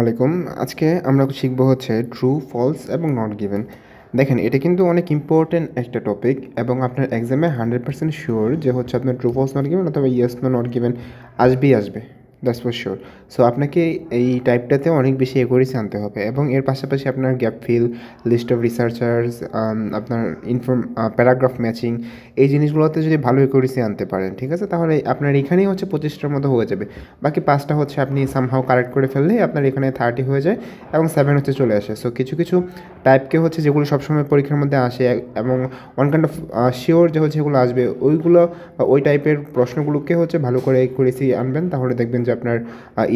আলাইকুম। আজকে আমরা শিখব হচ্ছে ট্রু ফলস এবং নট গিভেন দেখেন, এটা কিন্তু অনেক ইম্পর্টেন্ট একটা টপিক এবং আপনার এক্সামে হান্ড্রেড পার্সেন্ট শিওর যে হচ্ছে আপনার ট্রু ফলস নট গিভেন অথবা ইয়েস নো নট গিভেন আসবেই আসবে। দ্যাটস ফর শিওর সো আপনাকে এই টাইপটাতে অনেক বেশি একুরেসি আনতে হবে এবং এর পাশাপাশি আপনার gap fill list of researchers আপনার ইনফর্ম প্যারাগ্রাফ ম্যাচিং এই জিনিসগুলোতে যদি ভালো একুরেসি আনতে পারেন, ঠিক আছে? তাহলে আপনার এখানেই হচ্ছে পঁচিশটার মতো হয়ে যাবে। বাকি পাঁচটা হচ্ছে আপনি সামহাও কারেক্ট করে ফেললেই আপনার এখানে থার্টি হয়ে যায় এবং সেভেন হচ্ছে চলে আসে। সো কিছু কিছু টাইপকে হচ্ছে যেগুলো সবসময় পরীক্ষার মধ্যে আসে এবং ওয়ান কাইন্ড অফ শিওর যে হচ্ছে এগুলো আসবে, ওইগুলো ওই টাইপের প্রশ্নগুলোকে হচ্ছে ভালো করে একুরেসি আনবেন, তাহলে দেখবেন যে আপনার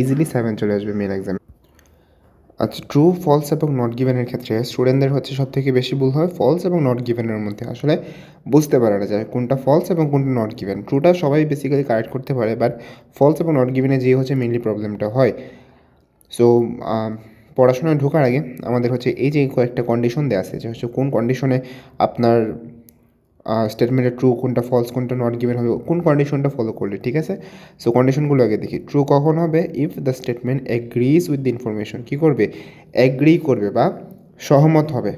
ইজিলি সেভেন চলে আসবে মেন এক্সাম আচ্ছা ট্রু ফলস এবং নট গিভেনের ক্ষেত্রে স্টুডেন্টদের হচ্ছে সব থেকে বেশি ভুল হয় ফলস এবং নট গিভেনের মধ্যে। আসলে বুঝতে পারা যায় কোনটা ফলস এবং কোনটা নট গিভেন ট্রুটা সবাই বেসিক্যালি কারেক্ট করতে পারে বাট ফলস এবং নট গিভেনে যে হচ্ছে মেনলি প্রবলেমটা হয়। সো পড়াশোনায় ঢোকার আগে আমাদের হচ্ছে এই যে কয়েকটা কন্ডিশন দেওয়া আছে, যে হচ্ছে কোন কন্ডিশনে আপনার স্টেটমেন্টে ট্রু কোনটা ফলস কোনটা নট গিভেন হবে, কোন কন্ডিশনটা ফলো করলে, ঠিক আছে? সো কন্ডিশনগুলো আগে দেখি। ট্রু কখন হবে? If the statement agrees with the information কী করবে? অ্যাগ্রি করবে বা সহমত হবে।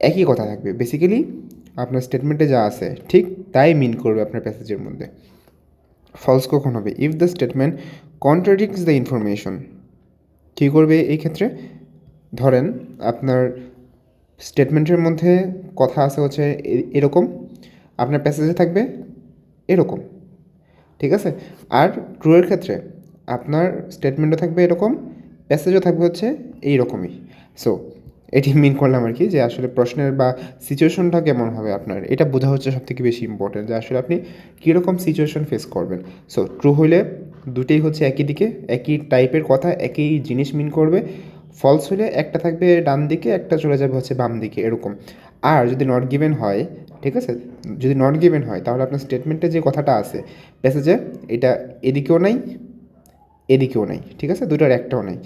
একই কথা থাকবে। বেসিক্যালি আপনার স্টেটমেন্টে যা আছে, ঠিক তাই মিন করবে আপনার প্যাসেজের মধ্যে। ফলস কখন হবে? If the statement contradicts the information কী করবে এই ক্ষেত্রে? ধরেন আপনার স্টেটমেন্টের মধ্যে কথা আছে হচ্ছে এরকম, আপনার প্যাসেজে থাকবে এরকম, ঠিক আছে? আর ট্রুয়ের ক্ষেত্রে আপনার স্টেটমেন্টও থাকবে এরকম প্যাসেজও থাকবে হচ্ছে এই রকমই সো এটি মিন করলাম আর কি যে আসলে প্রশ্নের বা সিচুয়েশনটা কেমন হবে আপনার, এটা বোঝা হচ্ছে সবথেকে বেশি ইম্পর্টেন্ট যে আসলে আপনি কীরকম সিচুয়েশন ফেস করবেন। সো ট্রু হইলে দুটেই হচ্ছে একই দিকে, একই টাইপের কথা, একই জিনিস মিন করবে। ফলস হলে একটা থাকবে ডান দিকে, একটা চলে যাবে হচ্ছে বাম দিকে, এরকম। আর যদি নট গিভেন হয়, ঠিক আছে? যদি নট গিভেন হয়, তাহলে আপনার স্টেটমেন্টে যে কথাটা আছে প্যাসেজে এটা এদিকেও নাই এদিকেও নাই, ঠিক আছে? দুটার একটাও নাই।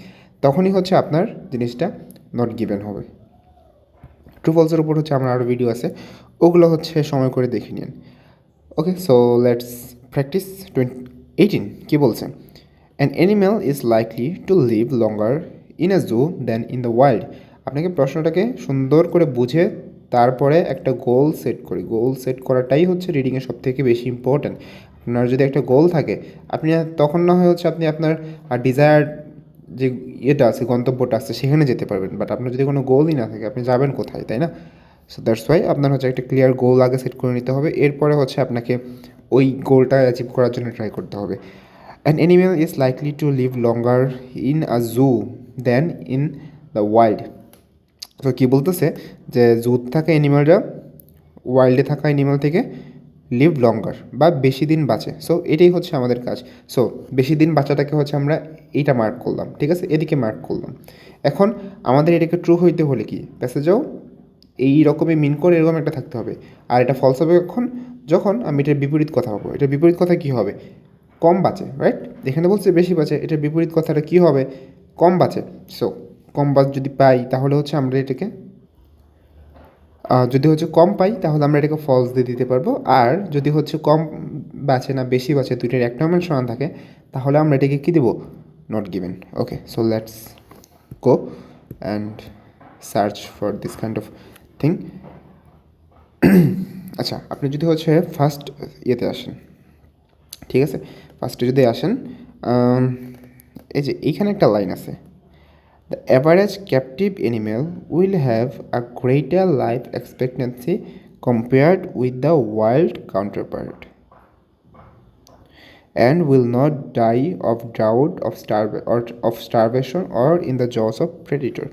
তখনই হচ্ছে আপনার জিনিসটা নট গিভেন হবে। ট্রু ফলসের উপর হচ্ছে আমার আরও ভিডিও আছে। ওগুলো হচ্ছে সময় করে দেখে নিন। Okay so let's practice twenty eighteen কী বলছে? An animal is likely to live longer in a zoo then in the wild আপনাকে প্রশ্নটাকে সুন্দর করে বুঝে তারপরে একটা গোল সেট করি। গোল সেট করাটাই হচ্ছে রিডিংয়ে সব থেকে বেশি ইম্পর্ট্যান্ট আপনার যদি একটা গোল থাকে, আপনি তখন না হয় হচ্ছে আপনি আপনার ডিজায়ার যে ইয়েটা আছে, গন্তব্যটা আছে, সেখানে যেতে পারবেন। বাট আপনার যদি কোনো গোলই না থাকে, আপনি যাবেন কোথায়, তাই না? সো দ্যাটস ওয়াই আপনার হচ্ছে একটা ক্লিয়ার গোল আগে সেট করে নিতে হবে। এরপরে হচ্ছে আপনাকে ওই গোলটা অ্যাচিভ করার জন্য ট্রাই করতে হবে। An animal is likely to live longer in a zoo then in the wild তো কী বলতেছে? যে জুত থাকা অ্যানিমেলরা ওয়াইল্ডে থাকা অ্যানিমেল থেকে লিভ লঙ্গার বা বেশি দিন বাঁচে। সো এটাই হচ্ছে আমাদের কাজ। সো বেশি দিন বাঁচাটাকে হচ্ছে আমরা এইটা মার্ক করলাম, ঠিক আছে? এদিকে মার্ক করলাম। এখন আমাদের এটাকে ট্রু হইতে হলে কি? প্যাসেজেও এই রকমই মিন করে এরকম একটা থাকতে হবে। আর এটা ফলস হবে কখন? যখন আমি এটার বিপরীত কথা বলব। এটার বিপরীত কথা কী হবে? কম বাঁচে রাইট এখানে বলছে বেশি বাঁচে, এটার বিপরীত কথাটা কী হবে? কম বাঁচে সো কম বাচ যদি পাই, তাহলে হচ্ছে আমরা এটাকে যদি হচ্ছে কম পাই, তাহলে আমরা এটাকে ফলস দিয়ে দিতে পারব। আর যদি হচ্ছে কম বাঁচে না, বেশি বাঁচে দুইটার একটা মান সমান থাকে, তাহলে আমরা এটাকে কী দেবো? Not given okay so let's go and search for this kind of thing আচ্ছা আপনি যদি হচ্ছে ফার্স্ট ইয়েতে আসেন, ঠিক আছে? ফার্স্টে যদি আসেন এই যে এইখানে একটা লাইন আছে। The average captive animal will have a greater life expectancy compared with the wild counterpart and will not die of drowned of star of starvation or in the jaws of predator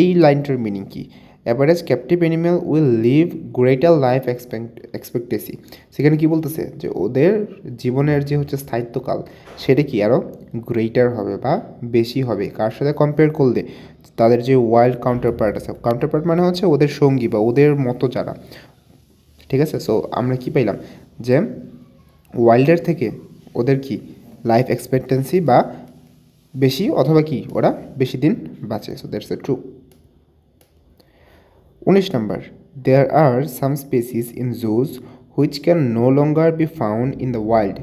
এই লাইনটার meaning key? Average captive animal will live greater life expectancy সেখানে কি বলতেছে? যে ওদের জীবনের যে হচ্ছে স্থায়িত্বকাল, সেটা কি আরও গ্রেটার হবে বা বেশি হবে? কার সাথে কম্পেয়ার করলে? তাদের যে ওয়াইল্ড কাউন্টার পার্ট আছে। কাউন্টার পার্ট মানে হচ্ছে ওদের সঙ্গী বা ওদের মতো যারা। ঠিক আছে? সো আমরা কি পাইলাম? যে ওয়াইল্ডের থেকে ওদের কি লাইফ এক্সপেক্টেন্সি বা বেশি অথবা কি? ওরা বেশি দিন বাঁচে। সো দ্যাটস এ ট্রু উনিশ নম্বর there are some species in zoos which can no longer be found in the wild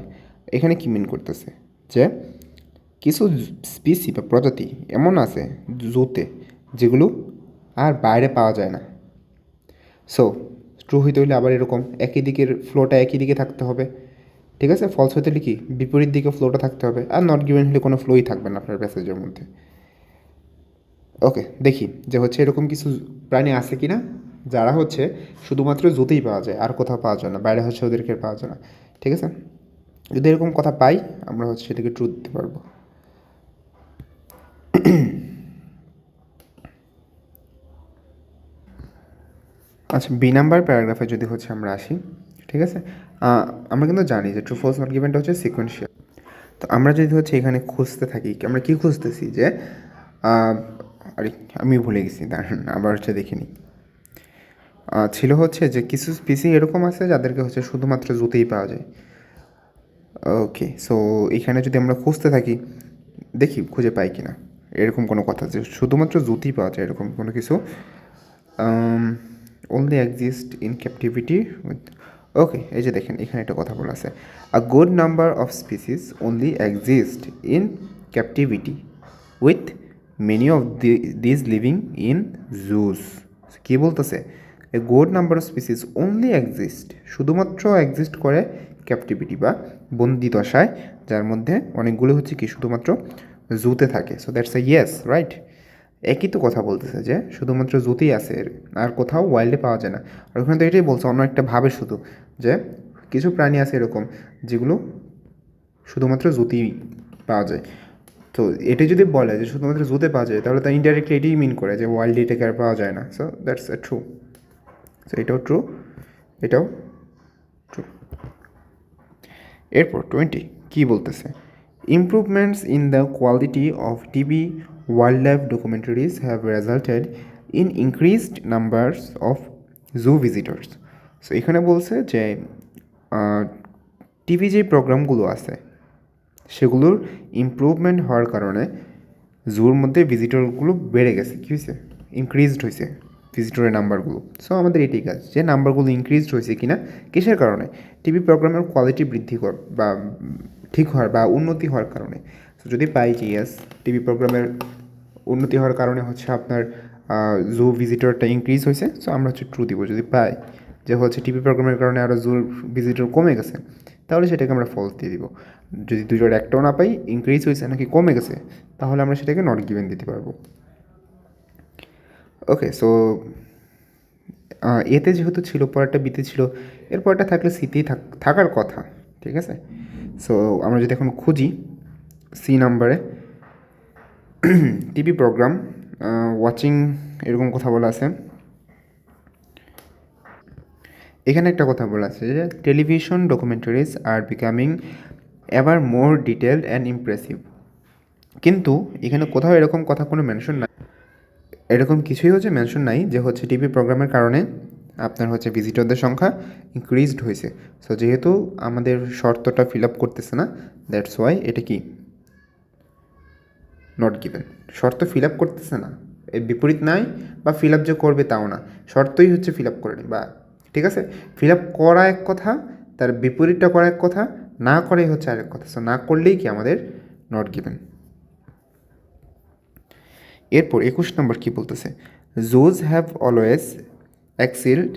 এখানে কি মিন করতেছে? যে কিছু স্পিসি বা প্রজাতি এমন আছে জুতে যেগুলো আর বাইরে পাওয়া যায় না। সো ট্রু হইতে হইলে আবার এরকম একই দিকের ফ্লোটা একই দিকে থাকতে হবে। ঠিক আছে? ফলস হতে হলে কি? বিপরীত দিকে ফ্লোটা থাকতে হবে। আর নট গিভেন হলে কোনো ফ্লোই থাকবে না আপনার প্যাসেজের মধ্যে। ওকে দেখি যে হচ্ছে এরকম কিছু প্রাণী আছে কি না যারা হচ্ছে শুধুমাত্র জুতেই পাওয়া যায়, আর কোথাও পাওয়া যায় না, বাইরে হচ্ছে ওদেরকে পাওয়া যায় না, ঠিক আছে? যদি এরকম কথা পাই, আমরা হচ্ছে সেটাকে ট্রুথ দিতে পারব। আচ্ছা বি নাম্বার প্যারাগ্রাফে যদি হচ্ছে আমরা আসি, ঠিক আছে? আমরা কিন্তু জানি যে ট্রু ফলস নট গিভেনটা হচ্ছে সিকোয়েন্সিয়াল তো আমরা যদি হচ্ছে এখানে খুঁজতে থাকি, আমরা কি খুঁজতেছি যে আরে আমি ভুলে গেছি, দাঁড়ান, আবার হচ্ছে দেখিনি ছিল হচ্ছে যে কিছু স্পিসি এরকম আছে যাদেরকে হচ্ছে শুধুমাত্র জুতেই পাওয়া যায়। ওকে সো এখানে যদি আমরা খুঁজতে থাকি, দেখি, খুঁজে পাই কিনা। এরকম কোনো কথা যে শুধুমাত্র জুতেই পাওয়া যায়, এরকম কোনো কিছু। only exist in captivity okay এই যে দেখেন, এখানে একটা কথা বলা আছে। A good number of species only exist in captivity with many of the this living in zoos কী বলতেছে? A good number of species only exist শুধুমাত্র এক্সিস্ট করে ক্যাপটিভিটি বা বন্দি দশায় যার মধ্যে অনেকগুলো হচ্ছে কি শুধুমাত্র জুতে থাকে। So that's a yes right একই তো কথা বলতেছে যে শুধুমাত্র জুতেই আছে, আর কোথাও ওয়াইল্ডে পাওয়া যায় না। আর ওখানে তো এটাই বলছে, অন্য একটা ভাবে শুধু, যে কিছু প্রাণী আছে এরকম, যেগুলো শুধুমাত্র জুতেই পাওয়া যায়। তো এটা যদি বলে যে শুধুমাত্র জুতে পাওয়া যায়, তাহলে তা ইনডাইরেক্টলি এটাই মিন করে যে ওয়াইল্ডে এটাকে আর পাওয়া যায় না। So that's a true so এটাও ট্রু এটাও ট্রু এরপর টোয়েন্টি কী বলতেছে? Improvements in the quality of TV wildlife documentaries have resulted in increased numbers of zoo visitors so এখানে বলছে যে টিভি যে প্রোগ্রামগুলো আছে সেগুলোর ইমপ্রুভমেন্ট হওয়ার কারণে জুর মধ্যে ভিজিটরগুলো বেড়ে গেছে। কী হয়েছে ইনক্রিজড হয়েছে ভিজিটরের নাম্বারগুলো সো আমাদের এটাই কাজ। যে নাম্বারগুলো ইনক্রিজড হয়েছে কিনা, কিসের কারণে? টিভি প্রোগ্রামের কোয়ালিটি বৃদ্ধি কর, বা ঠিক হওয়ার, বা উন্নতি হওয়ার কারণে। সো যদি পাই যে ইয়াস টিভি প্রোগ্রামের উন্নতি হওয়ার কারণে হচ্ছে আপনার জু ভিজিটরটা ইনক্রিজ হয়েছে সো আমরা হচ্ছে ট্রু দিব। যদি পাই যে হচ্ছে টিভি প্রোগ্রামের কারণে আরও জুর ভিজিটর কমে গেছে, তাহলে সেটাকে আমরা ফলস দিয়ে দিব। যদি দুটোর একটাও না পাই ইনক্রিজ হয়েছে নাকি কমে গেছে, তাহলে আমরা সেটাকে নট গিভেন দিতে পারব। ওকে সো এতে যেহেতু ছিল, পরেরটা বিতে ছিল, এর পরেরটা থাকলে সিতেই থাক- থাকার কথা, ঠিক আছে? সো আমরা যদি এখন খুঁজি সি নাম্বারে টিভি প্রোগ্রাম ওয়াচিং এরকম কথা বলা আছে। এখানে একটা কথা বলা আছে যে television documentaries are becoming ever more detailed and impressive কিন্তু এখানে কোথাও এরকম কথা কোনো মেনশন নাই। এরকম কিছুই হচ্ছে মেনশন নাই যে হচ্ছে টিভি প্রোগ্রামের কারণে আপনার হচ্ছে ভিজিটরদের সংখ্যা ইনক্রিজড হয়েছে। সো যেহেতু আমাদের শর্তটা ফিল আপ করতেছে না দ্যাটস ওয়াই এটা কি? নট গিভেন শর্ত ফিল আপ করতেছে না। এর বিপরীত নাই বা ফিল আপ যে করবে তাও না। শর্তই হচ্ছে ফিল আপ করেনি বা ঠিক আছে? ফিল আপ করা এক কথা, তার বিপরীতটা করা এক কথা, না করাই হচ্ছে আরেক কথা। সো না করলেই কি আমাদের নট গিভেন এরপর একুশ নম্বর কি বলতেছে? Zoos have always excelled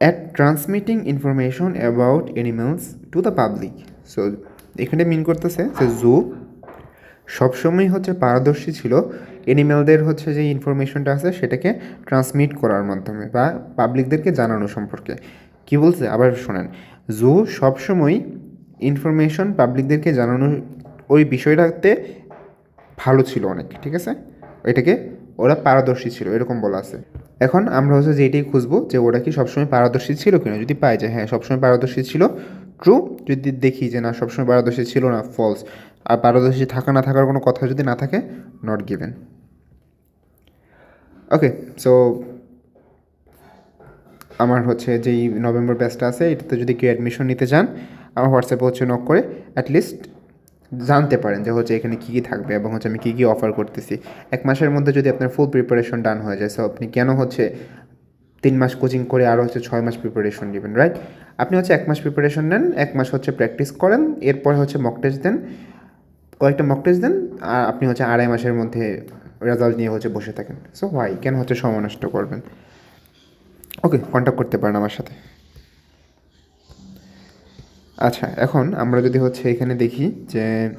at transmitting information about animals to the public so এখানে মিন করতেছে যে জু সবসময় হচ্ছে পারদর্শী ছিল অ্যানিম্যালদের হচ্ছে যে ইনফরমেশনটা আছে, সেটাকে ট্রান্সমিট করার মাধ্যমে বা পাবলিকদেরকে জানানো সম্পর্কে। কি বলছে? আবার শোনেন। জু সবসময় ইনফরমেশন পাবলিকদেরকে জানানো ওই বিষয়টাতে ভালো ছিল অনেক, ঠিক আছে? এটাকে ওরা পারদর্শী ছিল, এরকম বলা আছে। এখন আমরা হচ্ছে যে এটাই খুঁজবো যে ওরা কি সবসময় পারদর্শী ছিল কিনা। যদি পাই যে হ্যাঁ সবসময় পারদর্শী ছিল ট্রু যদি দেখি যে না, সবসময় পারদর্শী ছিল না ফলস আর পারদর্শী থাকা না থাকার কোনো কথা যদি না থাকে নট গিভেন ওকে সো আমার হচ্ছে যেই নভেম্বর ব্যাচটা আছে, এটাতে যদি কেউ অ্যাডমিশন নিতে চান, আমার হোয়াটসঅ্যাপে হচ্ছে নক করে অ্যাটলিস্ট জানতে পারেন যে হচ্ছে এখানে কী কী থাকবে এবং হচ্ছে আমি কী কী অফার করতেছি। এক মাসের মধ্যে যদি আপনার ফুল প্রিপারেশন ডান হয়ে যায় সো আপনি কেন হচ্ছে তিন মাস কোচিং করে আরও হচ্ছে ছয় মাস প্রিপারেশন নেবেন রাইট আপনি হচ্ছে এক মাস প্রিপারেশন নেন, এক মাস হচ্ছে প্র্যাকটিস করেন, এরপর হচ্ছে মক টেস্ট দেন। কয়েকটা মক টেস্ট দেন, আর আপনি হচ্ছে আড়াই মাসের মধ্যে রেজাল্ট নিয়ে হচ্ছে বসে থাকেন। সো হোয়াই কেন হচ্ছে সময় নষ্ট করবেন? ওকে কন্ট্যাক্ট করতে পারেন আমার সাথে। আচ্ছা এখন আমরা যদি হচ্ছে এখানে দেখি যে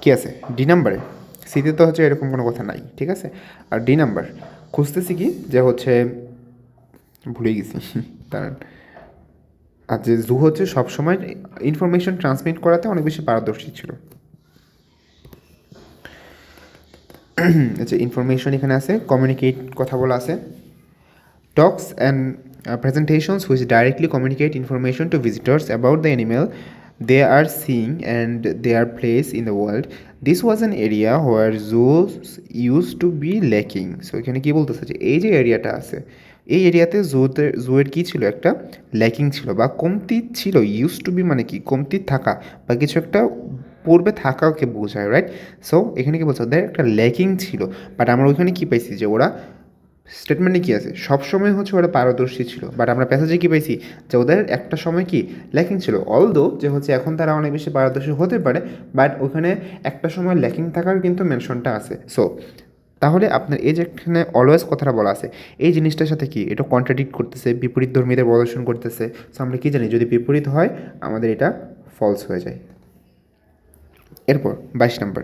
কী আছে? ডি নাম্বারে সিতে তো হচ্ছে এরকম কোনো কথা নাই, ঠিক আছে? আর ডি নাম্বার খুঁজতেছি কি? যে হচ্ছে, ভুলে গেছি, দাঁড়ান। আর যে জু হচ্ছে সবসময় ইনফরমেশন ট্রান্সমিট করাতে অনেক বেশি পারদর্শী ছিল। আচ্ছা ইনফরমেশন এখানে আছে কমিউনিকেট কথা বলা আছে। Talks and presentations which directly communicate information to visitors about the animal they are sing and they are place in the world this was an area where zoos use to be lacking so এখানে কী বলতেছে যে এই যে এরিয়াটা আছে, এই এরিয়াতে জুতে জুয়ের কী ছিল একটা? ল্যাকিং ছিল বা কমতি ছিল ইউজ টু বি মানে কি? কমতি থাকা বা কিছু একটা পূর্বে থাকাকে বোঝায় রাইট সো এখানে কি বলছে? ওদের একটা ল্যাকিং ছিল। বাট আমরা ওইখানে কী পাইছি যে ওরা স্টেটমেন্টে কী আছে? সবসময় হচ্ছে ওরা পারদর্শী ছিল। বাট আমরা প্যাসেজে কী পাইছি? যে ওদের একটা সময় কি ল্যাকিং ছিল। অলদো যে হচ্ছে এখন তারা অনেক বেশি পারদর্শী হতে পারে বাট ওখানে একটা সময় ল্যাকিং থাকার কিন্তু মেনশনটা আছে। সো তাহলে আপনার এই যে এখানে অলওয়েজ কথাটা বলা আছে, এই জিনিসটার সাথে কি? এটা কন্ট্রাডিক্ট করতেছে, বিপরীত ধর্মীদের প্রদর্শন করতেছে। সো আমরা কী জানি? যদি বিপরীত হয়, আমাদের এটা ফলস হয়ে যায়। এরপর বাইশ নম্বর।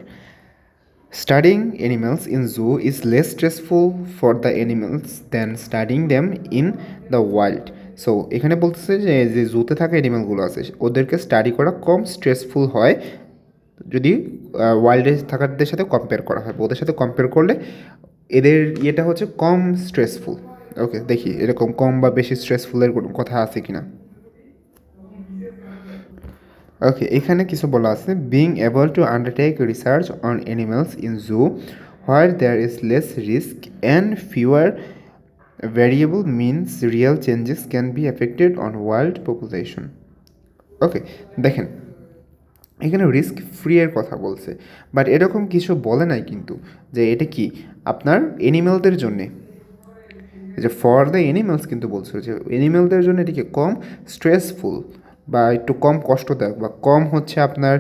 Studying animals in zoo is less stressful for the animals than studying them in the wild so এখানে বলতেছে যে যে জুতে থাকা অ্যানিমেলগুলো আছে, ওদেরকে স্টাডি করা কম স্ট্রেসফুল হয় যদি ওয়াইল্ডে থাকারদের সাথে কম্পেয়ার করা হয়। ওদের সাথে কম্পেয়ার করলে এদের ইয়েটা হচ্ছে কম স্ট্রেসফুল ওকে দেখি এরকম কম বা বেশি স্ট্রেসফুলের কোনো কথা আছে কি না ওকে এখানে কিছু বলা আছে being able to undertake research on animals in zoo where there is less risk and fewer variable means real changes can be effected on world population okay দেখেন, এখানে রিস্ক ফ্রি এর কথা বলছে বাট এরকম কিছু বলে নাই কিন্তু যে এটা কি আপনার অ্যানিমেলদের জন্যে। যে ফর দ্য অ্যানিমেলস কিন্তু বলছে যে অ্যানিমেলদের জন্য এটিকে কম? স্ট্রেসফুল বা একটু কম কষ্টদায়ক বা কম হচ্ছে আপনার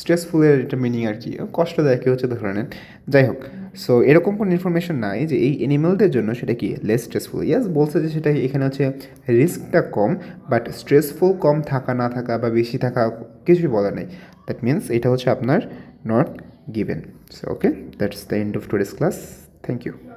স্ট্রেসফুলের এটা মিনিং আর কি। কষ্টদায়ক হচ্ছে ধরে নেন। যাই হোক সো এরকম কোনো ইনফরমেশন নাই যে এই অ্যানিমেলদের জন্য সেটা কি লেস স্ট্রেসফুল ইয়াস বলছে যে সেটা এখানে হচ্ছে রিস্কটা কম বাট স্ট্রেসফুল কম থাকা, না থাকা বা বেশি থাকা কিছুই বলা নেই। দ্যাট মিন্স এটা হচ্ছে আপনার not given so okay that's the end of today's class thank you